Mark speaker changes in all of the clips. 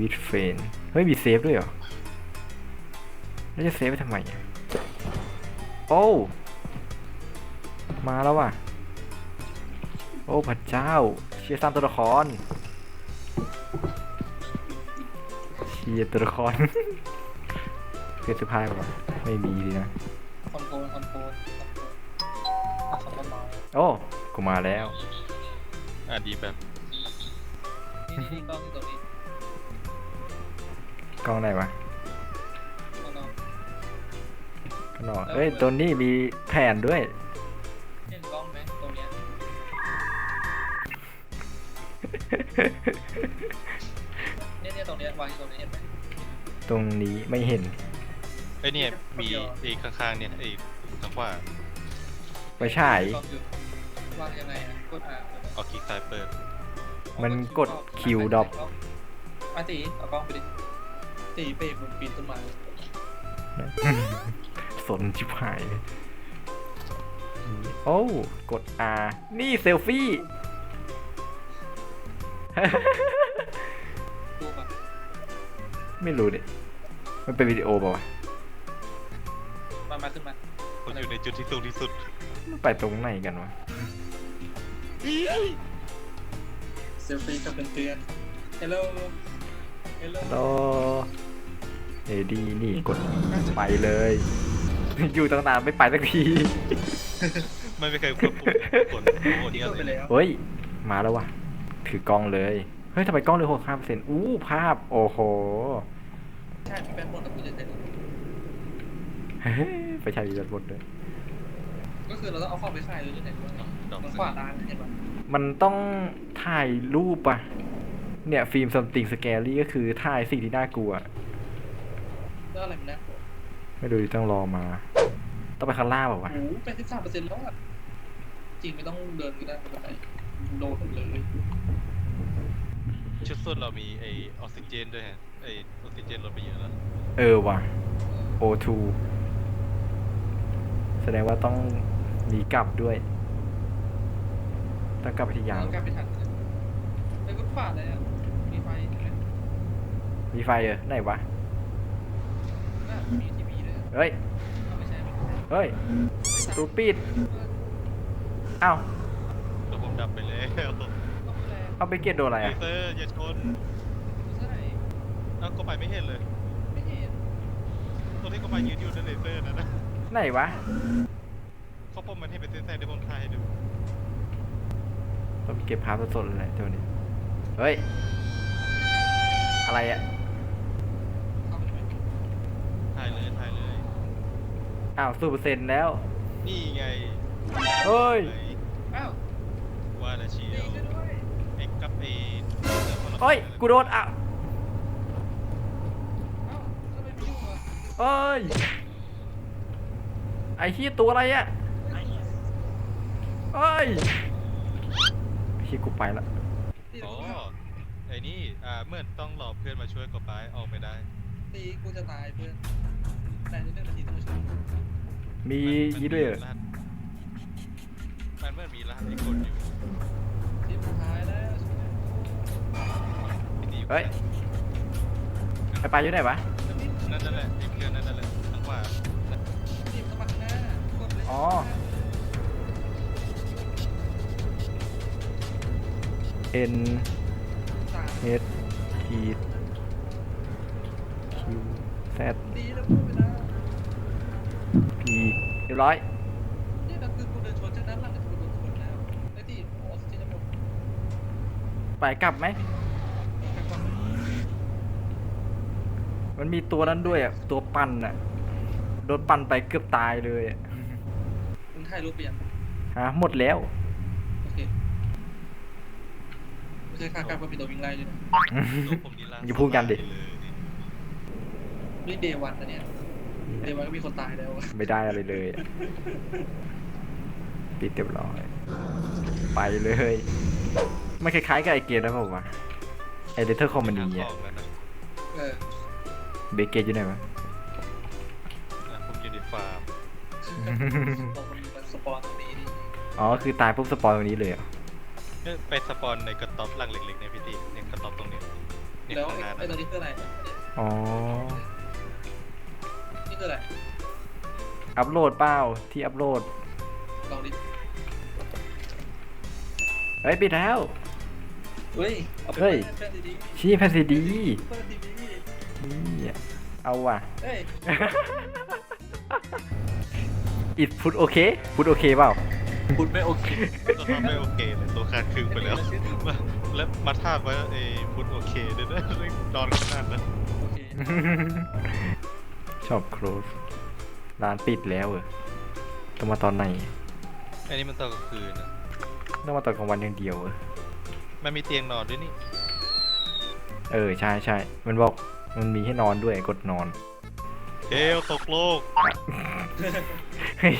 Speaker 1: วิดเฟนเฮ้ยมีเซฟด้วยเหรอ แล้วจะเซฟไปทำไมอะโอ้ มาแล้วว่ะ โอ้พระเจ้า เชียร์สร้างตัวละคร เชียร์ตัวละคร เพื่อนสุภาพป่ะไม่มีดีนะ
Speaker 2: คอนโทรลคอนโทรลคอนโทรลคอนโทรล
Speaker 1: โอ้กูมาแล้ว
Speaker 3: อะดีแบบ
Speaker 2: นี่นี่กล้องที่ตรงนี้
Speaker 1: กล้องไหนวะ
Speaker 2: ข้างนอก
Speaker 1: ข้างนอกเอ้ยตัวนี้มีแผ่นด้วย
Speaker 2: เห็นกล้องไหมตรงเนี้ยเนี่ยเนี่ยตรงเนี้ยวางที่ตรงนี้เห็นไหม
Speaker 1: ตรงนี้ไม่เห็น
Speaker 3: ไอ้ยเนี่ยมีไอ้ข้างๆเนี่ยไอ้ข้างขวา
Speaker 1: ไปฉาย
Speaker 2: กล้องอยู่วางยังไงอะกดอะ
Speaker 3: เอาคลิกซ้ายเปิด
Speaker 1: มันกดคิวดรอป
Speaker 2: อะตีเอากล้องไปดิ ตีเปรย์บนปีนต้นไม้
Speaker 1: สนชิบหายเลยโอ้กด R นี่เซลฟี่
Speaker 2: รูปอะ
Speaker 1: ไม่รู้ดิมันเป็นวิดีโอเปล่าวะ
Speaker 2: มามาขึ้นมา
Speaker 3: คนอยู่ในจุดที่สูงที่สุด
Speaker 1: มันไปตรงไหนกันวะ
Speaker 2: เซลฟี่กับเพื่อนๆ Hello Hello
Speaker 1: รอ เอดีนี่กดไปเลย อยู่ตั้งนานไม่ไปสักที
Speaker 3: ไม่ไม่เคยควบคุมคนโอ้โห
Speaker 2: ที่
Speaker 3: เนี่ย
Speaker 2: เข้าไป
Speaker 3: เลย
Speaker 2: แล้ว
Speaker 1: เฮ้ย มาแล้ววะถือกล้องเลย เฮ้ยทำไมกล้องเลยหกห้าเปอร์เซ็นต์อู้ภาพ โอ้โห
Speaker 2: ใช่พี่แบนหมดกับคุณจะเสร็จ
Speaker 1: เฮ้ยไปใช้วีดีโอด้วย
Speaker 2: ก็คือเราต้องเอาของไปขายเลยหรือไงด้วย
Speaker 3: ดอก
Speaker 2: มัน
Speaker 3: ซึ่
Speaker 2: ขวาร้านเห็นปะ
Speaker 1: มันต้องถ่ายรูปอะเนี่ย ฟิล์ม something scary ก็คือถ่ายสิ่งที่น่ากลัว
Speaker 2: แล้วอะไรมันน่ากลัว
Speaker 1: ไม่ดูดิต้องรอมา ต้องไปข้างล่างเปล่าวะ
Speaker 2: โอ้โหเป็นสิบสามเปอร์เซ็นต์แล้วอะจริงไม่ต้องเดินก็ได้ไม่เป็นไรโดนเลย
Speaker 3: ชุดส้นเรามีไอ้ออกซิเจนด้วยฮะไอ้ออกซิเจนลดไปเยอะแล้ว
Speaker 1: เออว่ะ O2 แสดงว่าต้องหนีกลับด้วย ต้องกลับไปที่ยาม
Speaker 2: ต้องกลับไปทันเลยไอ้กุ๊ดฝาดเลยอะมีไฟเห็นไหม
Speaker 1: มีไฟเออไหนวะ
Speaker 2: น่ามีทีวีด้วย
Speaker 1: เฮ้ย
Speaker 2: เอาไม่ใช่ไม่ใช่
Speaker 1: เฮ้ยประตูปิดอ้าว
Speaker 3: แล้วผมดับไปแล้ว
Speaker 2: ต้องแรง
Speaker 1: เอาไปเกตโดนอะไร
Speaker 3: เล
Speaker 1: อะ
Speaker 3: เซอร์อย่าชน
Speaker 2: ไม่ใช่
Speaker 3: เอ้าก็ไปไม่เห็นเลย
Speaker 2: ไม่เห็น
Speaker 3: ตัวที่ก็ไปยืนอยู่ในเลเซอร์นั่นนะ
Speaker 1: ไหนวะ
Speaker 3: เขาพบมันให้เป็นเส้นๆเดี๋ยวผมถ่ายให้ดู
Speaker 1: ต้องเก็บภาพสดๆเลยแหละเดี๋ยวนี้เฮ้ย อะไรอะ
Speaker 2: เอาไปไหม
Speaker 3: ถ่ายเลยถ่ายเลย
Speaker 1: อ้าวสูเปอร์เซ็นต์แล้ว
Speaker 3: นี่ไง
Speaker 1: เฮ้ย
Speaker 2: อ้าว
Speaker 3: ว่าและเชีย
Speaker 2: ดี
Speaker 3: ว
Speaker 2: กันด้วย
Speaker 3: ไอ้กับไอ้
Speaker 1: เฮ้ย กูโดนอะ
Speaker 2: อ้าวทำไมไม่อยู่อะ
Speaker 1: เฮ้ย ไอ้ขี้ยตัวอะไรอะเฮ้ยขี้ยกูไปละ
Speaker 2: ตี
Speaker 3: อ๋อ
Speaker 2: กู
Speaker 3: ไอ้นี่อ่าเมื่อต้องรอเพื่อนมาช่วยกดไปออกไปได้
Speaker 2: ตีกูจะตายเพื่อน แต่ในเรื่องนาทีต้องมาช่วย
Speaker 1: มี
Speaker 3: มัน
Speaker 1: ยี่ด้วยเหรอ
Speaker 3: รหัสมันเมื่อมีรหัสไอ้คนอยู่
Speaker 2: ทีสุดท้ายแล้วช่วย
Speaker 3: ที่นี่
Speaker 1: เฮ้ยไอ้ปลาอยู่ไหนวะ
Speaker 3: นั่นนั่นแหละไอ้เพื่อนนั่นนั่นแหละทางขวา
Speaker 2: ทีมสมัครหน้ากดเลย
Speaker 1: อ๋อ N
Speaker 2: สาม
Speaker 1: H E Q Z
Speaker 2: ดีแล้วพูดไปนะ
Speaker 1: P เรียบร้อย
Speaker 2: นี่เราคือกูเดินชนจากด้านหลังกูโดนชนแล้วไอ้ที่ออกซิเจนจะหมด
Speaker 1: ไปกลับไหม
Speaker 2: แค่ความ
Speaker 1: มันมีตัวนั้นด้วยอะ ตัวปั่นอะ โดนปั่นไปเกือบตายเลยอะ
Speaker 2: มึงถ่ายรูปเปลี่ยน
Speaker 1: ฮะหมดแล้ว
Speaker 2: โอเคไม่ใช่ค่ากลับก็มีตัววิ่งไล่ด้วยนะ
Speaker 3: ตัวผมนี่ล่าง
Speaker 1: อย่าพูดกันดิ
Speaker 3: เลย
Speaker 2: นี่เดวันนะเนี่ย เดวันก็มีคนตายแล้วอะ
Speaker 1: ไม่ได้อะไรเลยอะปิดเรียบร้อย ไปเลย มันคล้ายๆกับไอเกมนะผมว่าไอเดเทอร์คอมมานี
Speaker 3: ห
Speaker 1: อะ
Speaker 3: ของแล้วนะ
Speaker 2: เออ
Speaker 1: เบเกตอยู่ไหนวะ
Speaker 3: อะผมอยู่ในฟาร์ม
Speaker 2: บอกมันมันสปอนตรงนี้นี่
Speaker 1: อ๋อ คือตายปุ๊บสปอยตรงนี้เลยเหรอะ
Speaker 3: เอ้ยไปสปอนในกระต๊อบหลังเล็กๆเนี่ยพี่ติเนี่ยกระต๊อบตรงเนี้ยเนี่ย
Speaker 2: แล้ว
Speaker 3: ข้างหน้า
Speaker 2: ไอ้
Speaker 3: นั่น
Speaker 2: ตัวนี้คืออะไร
Speaker 1: อ๋อ
Speaker 2: นี่ คืออะไร
Speaker 1: อัพโหลดเปล่าที่อัพโหลด
Speaker 2: ลองดิ
Speaker 1: เฮ้ยปิดแล้ว
Speaker 2: เฮ้ย เอาไป
Speaker 1: เฮ้ย
Speaker 2: เพื่อนดี
Speaker 1: ชี้แพนซีดี
Speaker 2: ๆเพื่อนดี
Speaker 1: นี่เอาว่ะ
Speaker 2: ๆเฮ้ย
Speaker 1: อิดพุทโอเค พุทโอเคเปล่า
Speaker 2: คุณไม่โอเค
Speaker 3: ตัวเขาไม่โอเคเลยตัวขาดครึ่งไปแล้วมาแล้วมาทาบไว้ไอ้พุทโอเคด้วยนะนอนขนาดนั้น
Speaker 2: โอเค
Speaker 1: ชอบโครสร้านปิดแล้วเออต้องมาตอนไหน
Speaker 3: อันนี้มันตอนกลางคืนนะ
Speaker 1: ต้องมาตอนกลางวันอย่างเดียวเออ
Speaker 3: มันมีเตียงนอนด้วยนี่
Speaker 1: เออใช่ใช่มันบอกมันมีให้นอนด้วยกดนอน
Speaker 3: เฮลตกโลก
Speaker 1: เฮ้ย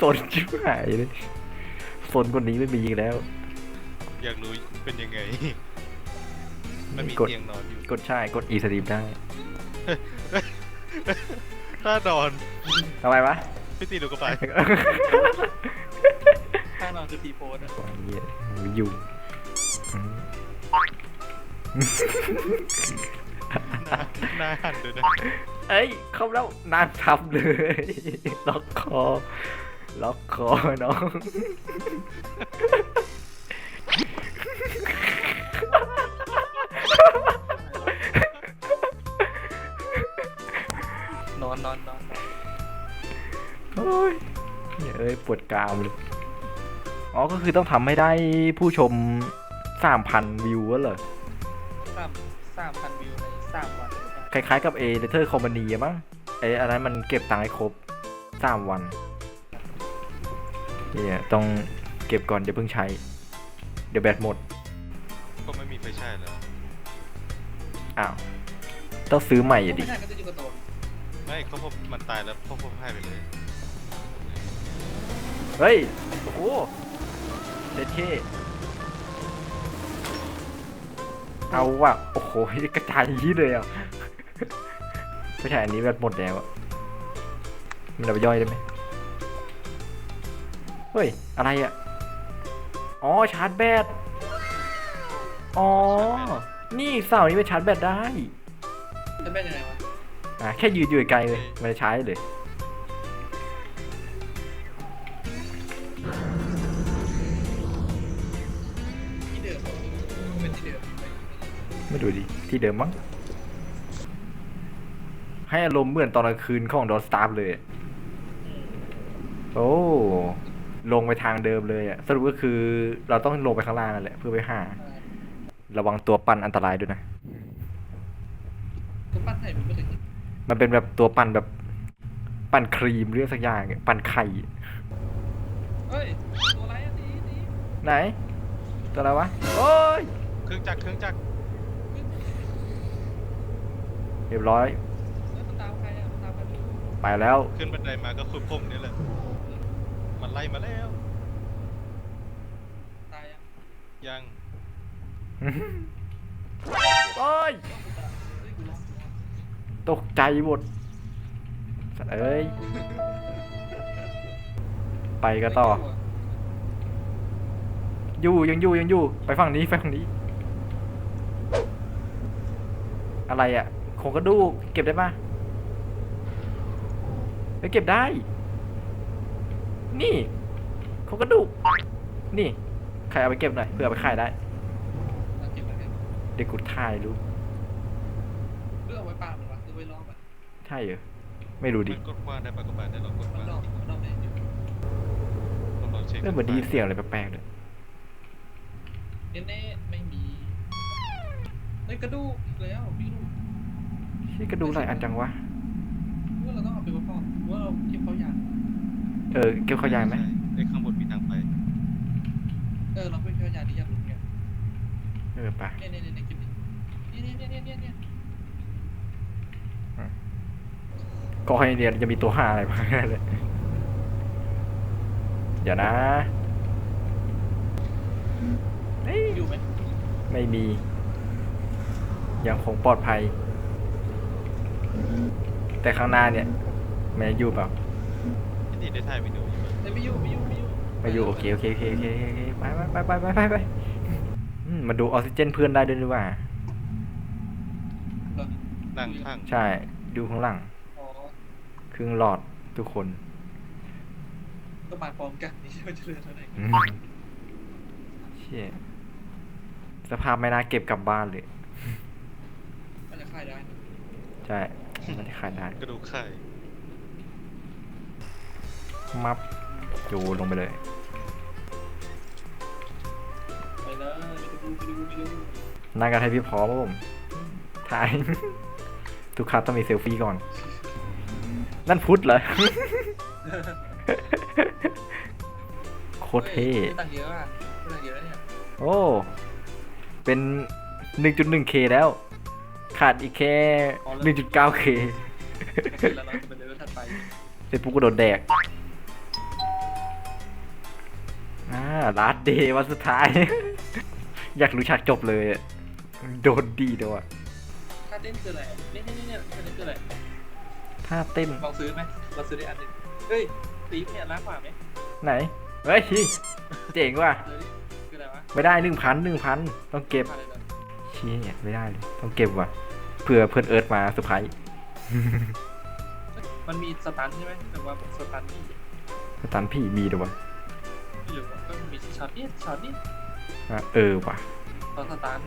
Speaker 1: สนชิบหายเลยสนกว่านี้ไม่มีอีกแล้ว
Speaker 3: อยากรู้เป็นยังไง มันมี
Speaker 1: กด
Speaker 3: เตียงนอนอยู่
Speaker 1: กดใช่กดอีสตรีมได้
Speaker 3: ถ้านอน
Speaker 1: ทำไมวะ
Speaker 3: พี่ตีดูก็ไป
Speaker 2: ข้างนอนคือทีโพสอะ
Speaker 1: ไอ้เหี้ยมันอยู่อืม
Speaker 3: หน้าหน้าหันด้วยนะ
Speaker 1: เอ้ย เข้าแล้วนานทับเลย ล็อกคอ ล็อกคอน้อง
Speaker 2: น อนนอนนอน
Speaker 1: โอ้ยเนี่ยเอ้ยปวดกรามเลย อ๋อ ก็คือต้องทำให้ได้ผู้ชมสามพันวิววะเหรอ
Speaker 2: สามสามพันวิวในสามวัน
Speaker 1: คล้ายๆกับเอเลเทอร์คอม a านีมั้งไออันนั้นมันเก็บตังค์ให้ครบสามวันเนี่ยต้องเก็บก่อนอย่าเพิ่งใช้ เดี๋ยวแบตหมด
Speaker 3: ก็ไม่มีไฟฉายแล้ว
Speaker 1: อ้าว ต้องซื้อใหม่อะดิ
Speaker 2: ไม่ใช่ก็จะอยู่กับโตน
Speaker 3: ไม่เขาพบมันตายแล้วเขาพบให้ไปเลย
Speaker 1: เฮ้ย โอ้โหเด็ดเท่เอาว่ะ โอ้โห กระจายอย่างนี้เลยอะ ไม่ใช่อันนี้แบตหมดแล้วอะ มันเอาไปย่อยได้ไหมเฮ้ย อะไรอะ อ๋อ ชาร์จแบต อ๋อ นี่เสานี้ไปชาร์จแบตได้
Speaker 2: จะเป็นยังไงวะ
Speaker 1: อะแค่ยืนอยู่ไกลเลยมันจะใช้เลย
Speaker 2: ที่เดิมเป็นที่เดิม
Speaker 1: ไม่ดูดิที่เดิมมั้งให้อารมณ์เหมือนตอนกลางคืนของดอนสตาร์เลย โอ้ ลงไปทางเดิมเลยอะ สรุปก็คือเราต้องลงไปข้างล่างนั่นแหละเพื่อไปหา ระวังตัวปั่นอันตรายด้วยนะ
Speaker 2: ก็ปั้นไข่มันไม่ถึง
Speaker 1: มันเป็นแบบตัวปั่นแบบปั่นครีมเรื่องสักอย่างอะปั่นไข่
Speaker 2: เฮ้ย ตัวอะไรอันนี้นี่
Speaker 1: ไหน ตัวอะไรวะ โอ้ย
Speaker 3: เครื่องจักรเครื่องจักร
Speaker 1: เรียบร้อย
Speaker 2: เฮ้ยมันตามใครอะมันตามใคร
Speaker 1: ไปแล้ว
Speaker 3: ขึ้นบันไดมาก็คือผมนี่แหละ มันไล่มาแล้ว
Speaker 2: ตายอะ
Speaker 3: ยัง
Speaker 1: โอ้ย ตกใจหมดสัตว์เอ้ย ไปกันต่อ อยู่ยังอยู่ยังอยู่ ไปฝั่งนี้ไปฝั่งนี้ อะไรอะ่ะโครงกระดูกเก็บได้ปะไปเก็บได้ นี่โครงกระดูก นี่ ใครเอาไปเก็บหน่อยเพื่อเอาไปขายได้
Speaker 2: เอาเก็บไว้ให้
Speaker 1: เด็กกูถ่ายรู้
Speaker 2: เพื่อเอาไว้ปามันวะหรือไว้ล้อมัน
Speaker 1: ใช่เหรอไม่รู้ดิ
Speaker 3: มันกดกว้างได้ปะกดกว้างได้ลองกดก
Speaker 2: มัน
Speaker 3: ว้าง
Speaker 2: นอกมันนอกได้อยู่
Speaker 3: ลองลองเช็ค
Speaker 1: เรื่องเหมือนไดีเสียงอะไรแปลกๆเลย
Speaker 2: เน่ๆไม่มีเฮ้ยกระดูกอีกแล้วพี่ลูก
Speaker 1: ชี่กระดูกหลายอันจังวะ
Speaker 2: ว่าเราต้องเอาไปประกอบว่าเราเก็บเขาอย่าง
Speaker 1: เออเก็บข้าวยางไหม
Speaker 3: ใช่ไอ้ข้างบนมีทางไป
Speaker 2: เออเราไปเขาอย่างที่อยากรู้ไง
Speaker 1: เออไป
Speaker 2: เนี่ยเนี่ยเนี่ยเก็บดิเนี่ยเนี่ยเนี่ยเนี่ยเนี่ย
Speaker 1: ก็ให้เรียนจะมีตัวห้าอะไรบ้างเลยเดี๋ยวนะเอ้ย
Speaker 2: อยู่ไหม
Speaker 1: ไม่มี ยังคงปลอดภัย แต่ข้างหน้าเนี่ยแม่อยู่เปล่า
Speaker 3: พี่ตีได้ถ่ายวิดีโออยู่ปะ
Speaker 2: เอ้ยไม่อยู่ไม่อยู่ไม่อยู่
Speaker 1: ไม่อยู่โอเคโอเคโอเคโอเคโอเคไปไปไปไปไปไปไปอืมมาดูออกซิเจนเพื่อนได้ด้วยดีกว่า
Speaker 3: นั่งข้าง
Speaker 1: ใช่ ดูข้างหลัง
Speaker 2: อ๋อ
Speaker 1: ค รึ่งหลอดทุกคน
Speaker 2: ต้องมาพร้อมกันนี่มันจะเหลือเท่าไหร่
Speaker 1: อืมเชี่ยสภาพไม่น่าเก็บกลับบ้านเลย
Speaker 2: มันจะขายได้นะ
Speaker 1: ใช่มันจะขายได้
Speaker 3: กระดูกไข่
Speaker 1: มับจูลงไปเลย
Speaker 2: ไปเลยไปดูไปดูไปดู
Speaker 1: นั่งกันให้พี่พร้อมครับผมถ่าย ทุกครั้งต้องมีเซลฟี่ก่อน นั่นพุทธเหรอ โคตรเท่
Speaker 2: ฮ้ยได้ตังค์เยอะอะได้ตังค์เยอะเนี่ย
Speaker 1: โอ้ เป็น 1.1k แล้ว ขาดอีกแค่ 1.9k
Speaker 2: เสร็จแล้วเนาะเป็นเลเวลถัดไป
Speaker 1: เสร็จปุ๊บก็โดนแดก อ่าลาสเดย์วันสุดท้าย อยากรู้ฉากจบเลยอะโดนดีด้วย
Speaker 2: ค่าเต้นคืออะไรเนี่ยเนี่ยเนี่ยค่าเต้นคืออะไร
Speaker 1: ถ้าเต้น
Speaker 2: ลองซื้อไหมเราซื้อได้อันหนึงเฮ้ยตีฟเนี่ยล้างกว่าไหม
Speaker 1: ไหน เฮ้ย เจ๋งว่ะ
Speaker 2: ซื้อดิคืออะไรวะ
Speaker 1: ไม่ได้หนึ่งพันหนึ่งพันต้องเก็บ
Speaker 2: ค่าอะไรเหรอ
Speaker 1: เชี้ยไม่ได้เลยต้องเก็บว่ะเผื่อเพื่อนเอิร์ธมาสุดท้าย
Speaker 2: มันมีสตันใช่ไหมแต่ว่าสตันนี่
Speaker 1: สตันพี่มีด้วยวะ
Speaker 2: ไม่รู้ว่าก็มีช็อตนี้ช็อตนี้
Speaker 1: อะเออว่ะ
Speaker 2: ตอนสตัน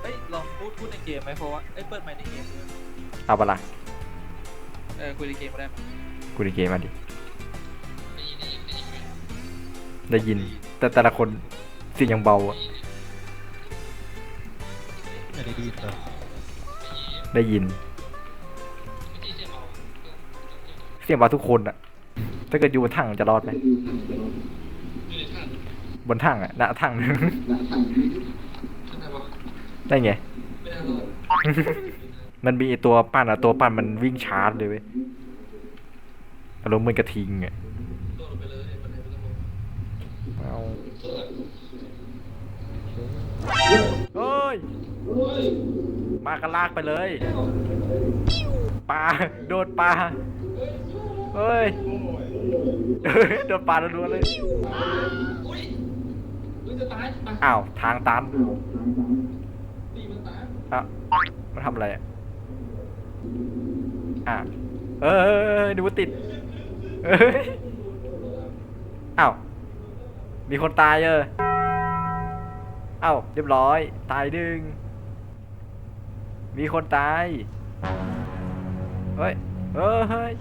Speaker 2: เฮ้ยลองพูดพูดในเกมไหมเพราะว่าเอ้ยเปิดไมค์ในเกมด้วย
Speaker 1: เอาปะละ
Speaker 2: เออคุยในเกมก็ได้ไหม
Speaker 1: กูดีเกมมาดิได้ยิน แต่แต่ละคนเสียงยังเบาอะ
Speaker 3: ไม่ได้ดีเหรอ
Speaker 1: ได้ยินเสียงเบาทุกคนอะถ้าเกิดอยู่บนถังจะรอดไหมบนถังอะหน้าถังได้ไง
Speaker 2: ไม่น่ารอด
Speaker 1: มันมีไอ้ตัวปั่นอะตัวปั่นมันวิ่งชาร์จเลยเว้ยอารมณ์เหมือนกระทิงอะ
Speaker 2: โดดลงไปเลยมันไหนไม่ต้องลง
Speaker 1: เอาเฮ้ย มากันลากไปเลยปลาโดนปลาเฮ้ยเฮ้ยโดนปลาโดนๆเลย
Speaker 2: อุ้ยอุ้ยจะตายตาย
Speaker 1: อ้าว ทางตัน
Speaker 2: ตีมันตาย
Speaker 1: อะมันทำอะไรอะ อะเออดูว่าติด เอ้ยอ้าวมีคนตายเอออ้าเรียบร้อย ตายดึง มีคนตายเฮ้ยเฮ้ย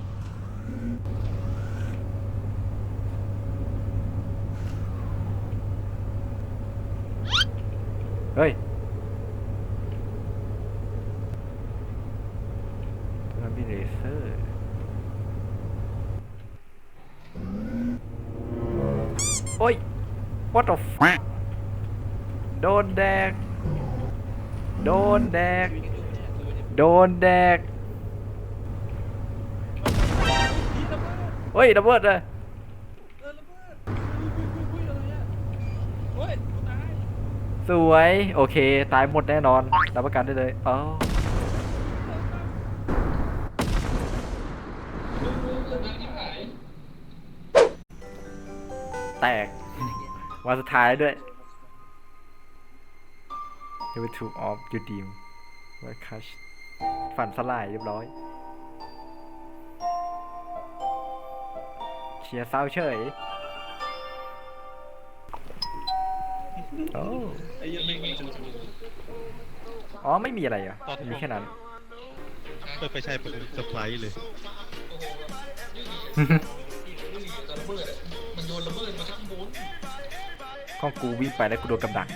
Speaker 1: เฮ้ย มันมี เซอร์โอ้ย what the f**k โดนแดก โดนแดก โดนแดก
Speaker 2: เฮ้
Speaker 1: ยระเบิดเลย
Speaker 2: เออระเบิดอุ้ยอุ้ยอุ้ยอะไรอะโอ้ยกูตาย
Speaker 1: สวย โอเค ตายหมดแน่นอนรับประกันได้เลยอ๋อ แตก วันสุดท้ายด้วย Never took off your dream What crush ฝันสลายเรียบร้อย เชียร์เศร้าเฉย โอ้
Speaker 2: ไอ้ยังไม่มีจุด
Speaker 1: อ๋อ ไม่มีอะไรเหรอะมีแค่นั้น
Speaker 3: เปิดไปใช้เป็นเซอร์ไพรส์เลย
Speaker 2: ข้
Speaker 1: องกูวิ่งไปแล้วกูโดนกำดั
Speaker 2: ง